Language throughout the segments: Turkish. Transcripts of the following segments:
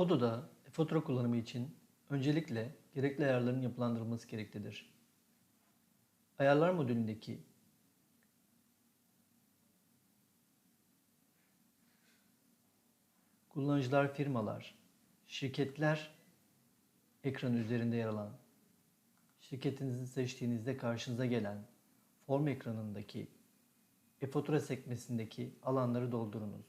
Odada e-fatura kullanımı için öncelikle gerekli ayarların yapılandırılması gereklidir. Ayarlar modülündeki kullanıcılar, firmalar, şirketler ekranı üzerinde yer alan şirketinizi seçtiğinizde karşınıza gelen form ekranındaki e-fatura sekmesindeki alanları doldurunuz.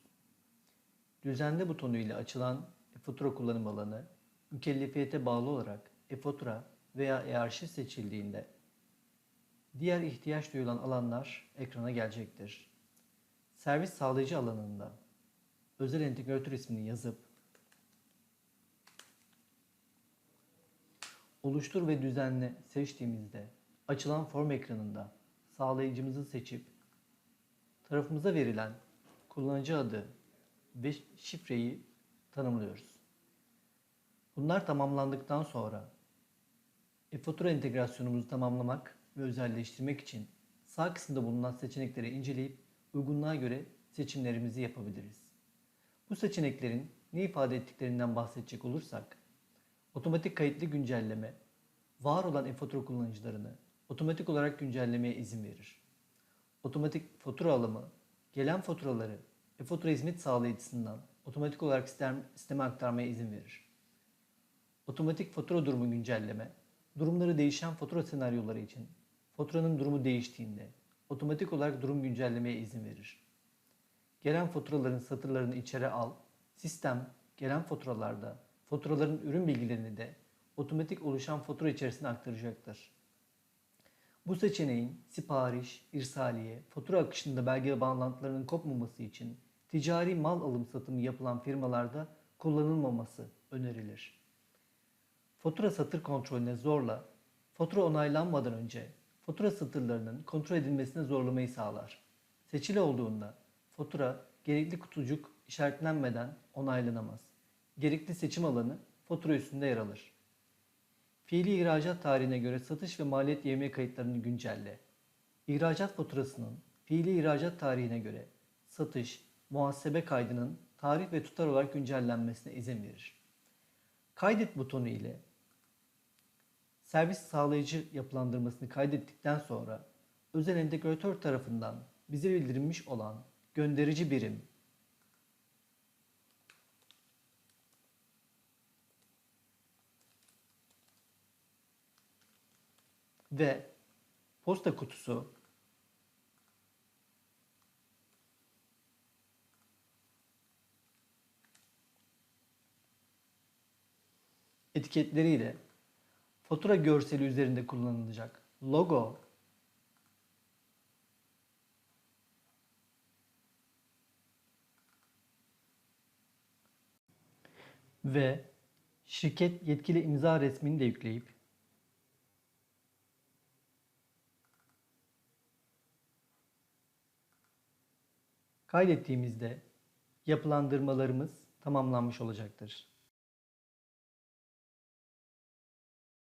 Düzenle butonu ile açılan e-fatura kullanım alanı mükellefiyete bağlı olarak e-fatura veya e-arşiv seçildiğinde diğer ihtiyaç duyulan alanlar ekrana gelecektir. Servis sağlayıcı alanında özel entegratör ismini yazıp oluştur ve düzenle seçtiğimizde açılan form ekranında sağlayıcımızı seçip tarafımıza verilen kullanıcı adı ve şifreyi tanımlıyoruz. Bunlar tamamlandıktan sonra e-fatura entegrasyonumuzu tamamlamak ve özelleştirmek için sağ kısımda bulunan seçenekleri inceleyip uygunluğa göre seçimlerimizi yapabiliriz. Bu seçeneklerin ne ifade ettiklerinden bahsedecek olursak, otomatik kayıtlı güncelleme, var olan e-fatura kullanıcılarını otomatik olarak güncellemeye izin verir. Otomatik fatura alımı, gelen faturaları e-fatura hizmet sağlayıcısından otomatik olarak sistem, sisteme aktarmaya izin verir. Otomatik fatura durumu güncelleme, durumları değişen fatura senaryoları için faturanın durumu değiştiğinde otomatik olarak durum güncellemeye izin verir. Gelen faturaların satırlarını içeri al, sistem gelen faturalarda faturaların ürün bilgilerini de otomatik oluşan fatura içerisine aktaracaktır. Bu seçeneğin sipariş, irsaliye, fatura akışında belge bağlantılarının kopmaması için ticari mal alım satımı yapılan firmalarda kullanılmaması önerilir. Fatura satır kontrolüne zorla, fatura onaylanmadan önce fatura satırlarının kontrol edilmesine zorlamayı sağlar. Seçili olduğunda fatura gerekli kutucuk işaretlenmeden onaylanamaz. Gerekli seçim alanı fatura üstünde yer alır. Fiili ihracat tarihine göre satış ve maliyet yevmiye kayıtlarını güncelle. İhracat faturasının fiili ihracat tarihine göre satış, muhasebe kaydının tarih ve tutar olarak güncellenmesine izin verir. Kaydet butonu ile servis sağlayıcı yapılandırmasını kaydettikten sonra özel entegratör tarafından bize bildirilmiş olan gönderici birim ve posta kutusu etiketleriyle fatura görseli üzerinde kullanılacak logo ve şirket yetkili imza resmini de yükleyip kaydettiğimizde yapılandırmalarımız tamamlanmış olacaktır.